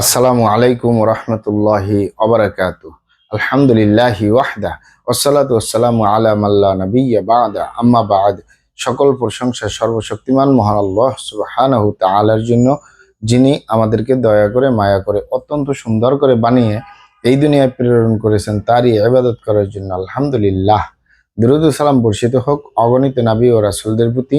আসসালামু আলাইকুম রহমতুল্লাহি অবরাকাত আলহামদুলিল্লাহি ওয়াহদা ওসালাত ওসালামু আলা মাল্লা নবিয়া বাদা আম্মা বাদ। সকল প্রশংসা সর্বশক্তিমান মহান আল্লাহ সুবহানাহু তাআলার জন্য, যিনি আমাদেরকে দয়া করে, মায়া করে, অত্যন্ত সুন্দর করে বানিয়ে এই দুনিয়ায় প্রেরণ করেছেন, তারই আবাদত করার জন্য। আলহামদুলিল্লাহ। দরুদ সালাম বর্ষিত হোক। অগণিত নাবি ও রাসূলদের প্রতি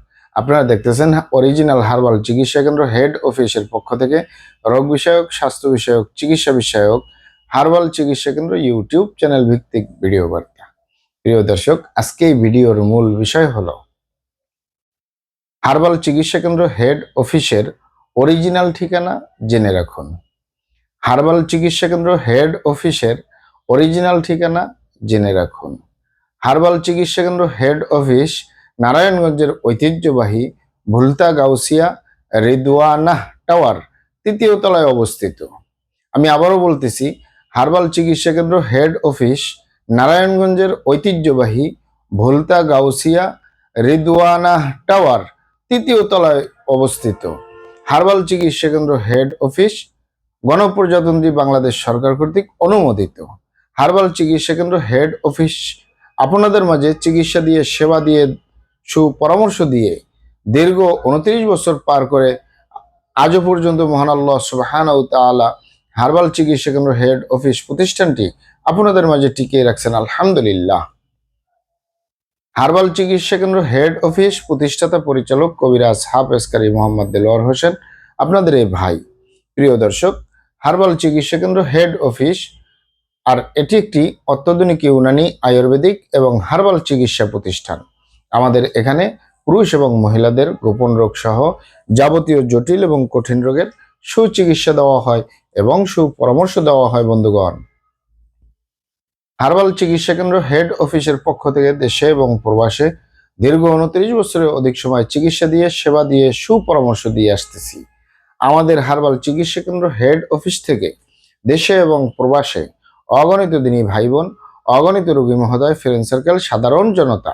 আপনারা দেখতেছেন অরিজিনাল হার্বাল চিকিৎসা কেন্দ্র হেড অফিসের পক্ষ থেকে রোগ বিষয়ক, স্বাস্থ্য বিষয়ক, চিকিৎসা বিষয়ক হার্বাল চিকিৎসা কেন্দ্র ইউটিউব চ্যানেল ভিত্তিক ভিডিও বার্তা। প্রিয় দর্শক, আজকে এই ভিডিওর মূল বিষয় হলো হার্বাল চিকিৎসা কেন্দ্র হেড অফিসের অরিজিনাল ঠিকানা জেনে রাখুন। হার্বাল চিকিৎসা কেন্দ্র হেড অফিসের অরিজিনাল ঠিকানা জেনে রাখুন। হার্বাল চিকিৎসা কেন্দ্র হেড অফিস নারায়ণগঞ্জের ঐতিহ্যবাহী ভুলতা গাউসিয়া রিদওয়ানাহ টাওয়ার তৃতীয় তলায় অবস্থিত। আমি আবারও বলতেছি, হার্বাল চিকিৎসা কেন্দ্র হেড অফিস নারায়ণগঞ্জের ঐতিহ্যবাহী ভুলতা গাউসিয়া রিদওয়ানা টাওয়ার তৃতীয় তলায় অবস্থিত। হার্বাল চিকিৎসা কেন্দ্র হেড অফিস গণপ্রজাতন্ত্রী বাংলাদেশ সরকার কর্তৃক অনুমোদিত। হার্বাল চিকিৎসা কেন্দ্র হেড অফিস আপনাদের মাঝে চিকিৎসা দিয়ে সেবা দিয়ে সুপরামর্শ দিয়ে দীর্ঘ উনত্রিশ বছর পার করে আজও পর্যন্ত মহান আল্লাহ সুবাহান তাআলা হার্বাল চিকিৎসা কেন্দ্র হেড অফিস প্রতিষ্ঠানটি আপনাদের মাঝে টিকিয়ে রাখছেন, আলহামদুলিল্লাহ। হার্বাল চিকিৎসা কেন্দ্র হেড অফিস প্রতিষ্ঠাতা পরিচালক কবিরাজ হাফেজকারী মোহাম্মদ দেলোয়ার হোসেন, আপনাদের এই ভাই। প্রিয় দর্শক, হার্বাল চিকিৎসা কেন্দ্র হেড অফিস আর এটি একটি অত্যাধুনিক ইউনানি, আয়ুর্বেদিক এবং হার্বাল চিকিৎসা প্রতিষ্ঠান। আমাদের এখানে পুরুষ এবং মহিলাদের গোপন রোগ সহ যাবতীয় জটিল এবং কঠিন রোগের সুচিকিৎসা দেওয়া হয় এবং সুপরামর্শ দেওয়া হয় বন্ধুগণ। হার্বাল চিকিৎসা কেন্দ্র হেড অফিসের পক্ষ থেকে দেশে এবং প্রবাসে দীর্ঘ উনত্রিশ বছরের অধিক সময় চিকিৎসা দিয়ে, সেবা দিয়ে, সুপরামর্শ দিয়ে আসতেছি। আমাদের হার্বাল চিকিৎসা কেন্দ্র হেড অফিস থেকে দেশে এবং প্রবাসে অগণিত দিনী ভাই বোন, অগণিত রোগী মহোদয়, ফ্রেন্ড সার্কেল, সাধারণ জনতা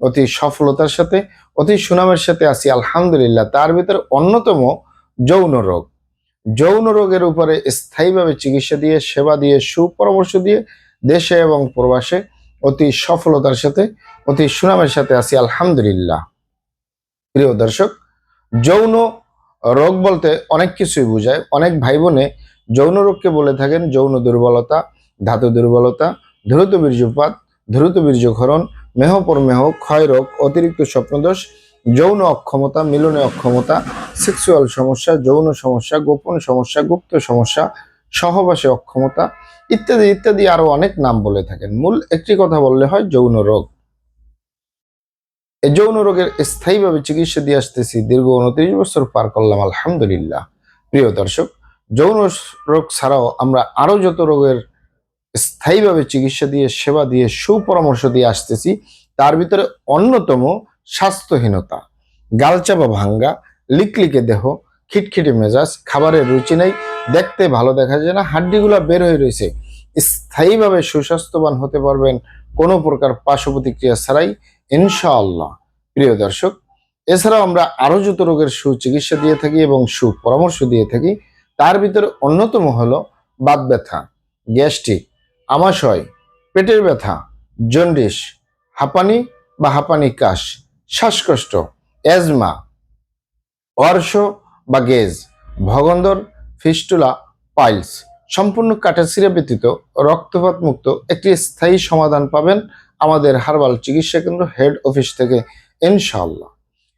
অতি সফলতার সাথে, অতি সুনামের সাথে আছি, আলহামদুলিল্লাহ। তার ভিতরে অন্যতম যৌন রোগ। যৌন রোগের উপরে স্থায়ীভাবে চিকিৎসা দিয়ে, সেবা দিয়ে, সুপরামর্শ দিয়ে দেশে এবং প্রবাসে অতি সফলতার সাথে, অতি সুনামের সাথে আছি, আলহামদুলিল্লাহ। প্রিয় দর্শক, যৌন রোগ বলতে অনেক কিছুই বোঝায়। অনেক ভাই বোনে যৌন রোগকে বলে থাকেন, যৌন দুর্বলতা, ধাতু দুর্বলতা দ্রুত বীর্যপাত দ্রুত বীর্যক্ষরণ মেহ ক্ষয় রোগ অতিরিক্ত স্বপ্নদোষ, যৌন অক্ষমতা, মিলনে অক্ষমতা, সেক্সুয়াল সমস্যা, যৌন সমস্যা, গোপন সমস্যা, গুপ্ত সমস্যা, সহবাসে অক্ষমতা ইত্যাদি ইত্যাদি আরও অনেক নাম বলে থাকেন। মূল একটি কথা বললে হয় যৌন রোগ। যৌন রোগের স্থায়ীভাবে চিকিৎসা দিয়ে আসতেছি দীর্ঘ উনত্রিশ বছর পার করলাম, আলহামদুলিল্লাহ। প্রিয় দর্শক, যৌন রোগ ছাড়াও আমরা আরও যত রোগের স্থায়ীভাবে চিকিৎসা দিয়ে, সেবা দিয়ে, সুপরামর্শ দিয়ে আসতেছি, তার ভিতরে অন্যতম স্বাস্থ্যহীনতা। গালচাপা ভাঙ্গা, লিকলিকে দেহ, খিটখিটে মেজাজ খাবারের রুচি নেই, দেখতে ভালো দেখা যায় না, হাড্ডিগুলা বের হয়ে রয়েছে। স্থায়ীভাবে সুস্বাস্থ্যবান হতে পারবেন কোনো প্রকার পার্শ্ব প্রতিক্রিয়া ছাড়াই, ইনশাআল্লাহ। প্রিয় দর্শক, এছাড়াও আমরা আরও যত রোগের সুচিকিৎসা দিয়ে থাকি এবং সুপরামর্শ দিয়ে থাকি, তার ভিতরে অন্যতম হলো বাত ব্যথা, গ্যাস্ট্রিক আমাশয়, পেটের ব্যথা জন্ডিস হাঁপানি বা হাঁপানি কাশ, শ্বাসকষ্ট, অ্যাজমা, অর্শ বা গেজ, ভগন্দর, ফিস্টুলা, পাইলস সম্পূর্ণ কাটাছিরা ব্যতীত রক্তপাত মুক্ত একটি স্থায়ী সমাধান পাবেন আমাদের হার্বাল চিকিৎসা কেন্দ্র হেড অফিস থেকে ইনশাল্লাহ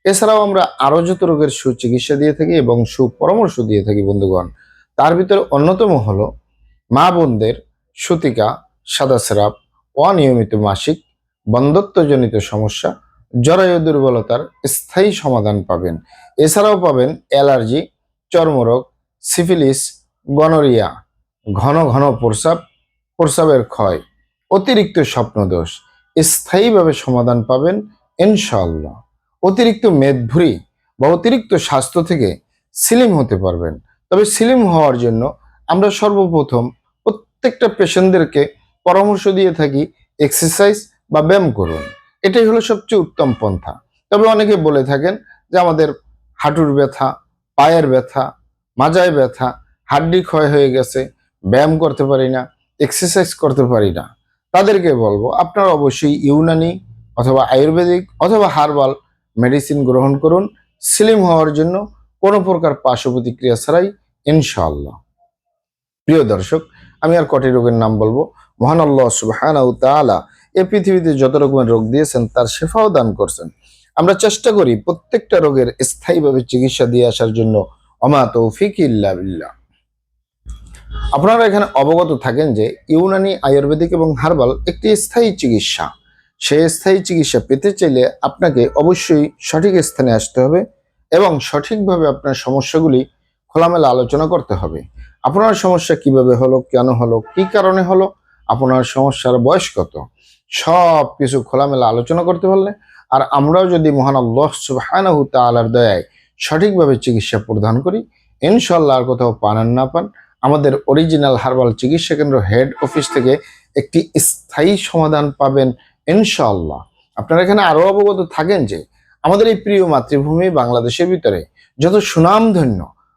এছাড়াও আমরা আরও যত রোগের সুচিকিৎসা দিয়ে থাকি এবং সুপরামর্শ দিয়ে থাকি, বন্ধুগণ, তার ভিতরে অন্যতম হলো মা বোনদের সুতিকা, সাদা স্রাব, অনিয়মিত মাসিক, বন্ধত্বজনিত সমস্যা, জরায়ু দুর্বলতার স্থায়ী সমাধান পাবেন। এছাড়াও পাবেন অ্যালার্জি, চর্মরোগ, সিফিলিস, গনোরিয়া, ঘন ঘন প্রস্রাব, প্রস্রাবের ক্ষয়, অতিরিক্ত স্বপ্নদোষ। স্থায়ীভাবে সমাধান পাবেন ইনশাআল্লাহ। অতিরিক্ত মেদভুরি বা অতিরিক্ত স্বাস্থ্য থেকে সিলিম হতে পারবেন। তবে সিলিম হওয়ার জন্য আমরা সর্বপ্রথম প্রত্যেকটা পেশেন্টদেরকে পরামর্শ দিয়ে থাকি এক্সারসাইজ বা ব্যায়াম করুন। এটাই হলো সবচেয়ে উত্তম পন্থা। তবে অনেকে বলে থাকেন যে আমাদের হাঁটুর ব্যথা, পায়ের ব্যথা, মাজায় ব্যথা, হাড্ডি ক্ষয় হয়ে গেছে, ব্যায়াম করতে পারি না, এক্সারসাইজ করতে পারি না। তাদেরকে বলব, আপনারা অবশ্যই ইউনানি অথবা আয়ুর্বেদিক অথবা হার্বাল মেডিসিন গ্রহণ করুন। স্লিম হওয়ার জন্য কোনো প্রকার পার্শ্ব প্রতিক্রিয়া ছাড়াই ইনশাআল্লাহ। প্রিয় দর্শক আমি আর কটি রোগের নাম বলব? মহান আল্লাহ সুবহানাহু তাআলা, এ পৃথিবীতে যত রকমের রোগ দিয়েছেন, তার শেফাও দান করছেন। আমরা চেষ্টা করি প্রত্যেকটা রোগের স্থায়ীভাবে চিকিৎসা দিয়ে আসার জন্য। অমা তৌফিক ইল্লা বিল্লাহ। আপনারা এখানে অবগত থাকেন যে ইউনানি আয়ুর্বেদিক এবং হার্বাল একটি স্থায়ী চিকিৎসা। সেই স্থায়ী চিকিৎসা পেতে চাইলে আপনাকে অবশ্যই সঠিক স্থানে আসতে হবে এবং সঠিকভাবে আপনার সমস্যাগুলি খোলামেলা আলোচনা করতে হবে। আপনার সমস্যা কীভাবে হলো, কেন হলো, কি কারণে হলো, আপনার সমস্যার বয়স কত? সব কিছু খোলামেলা আলোচনা করতে পারলে, আর আমরাও যদি মহান আল্লাহ সুবহানাহু তাআলার দয়ায় সঠিকভাবে চিকিৎসা প্রদান করি ইনশাল্লাহ আর কোথাও পান আর না পান, আমাদের অরিজিনাল হার্বাল চিকিৎসা কেন্দ্র হেড অফিস থেকে একটি স্থায়ী সমাধান পাবেন ইনশাআল্লাহ। আপনারা এখানে আরও অবগত থাকেন যে, আমাদের এই প্রিয় মাতৃভূমি বাংলাদেশের ভিতরে যত সুনামধন্য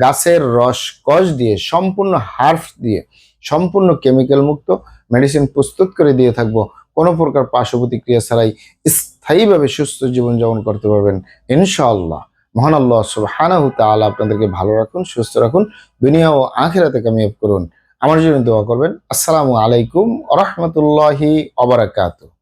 গাছের রস, কষ দিয়ে সম্পূর্ণ হার্ফ দিয়ে সম্পূর্ণ কেমিক্যাল মুক্ত মেডিসিন প্রস্তুত করে দিয়ে থাকব। কোনো প্রকার পার্শ্ব প্রতিক্রিয়া ছাড়াই স্থায়ীভাবে সুস্থ জীবনযাপন করতে পারবেন। ইনশাআল্লাহ। মহান আল্লাহ সুবহানাহু তাআলা আপনাদেরকে ভালো রাখুন, সুস্থ রাখুন, দুনিয়া ও আখিরাতে কামিয়াব করুন। আমার জন্য দোয়া করবেন। আসসালামু আলাইকুম রাহমাতুল্লাহি ওয়া বারাকাতুহু।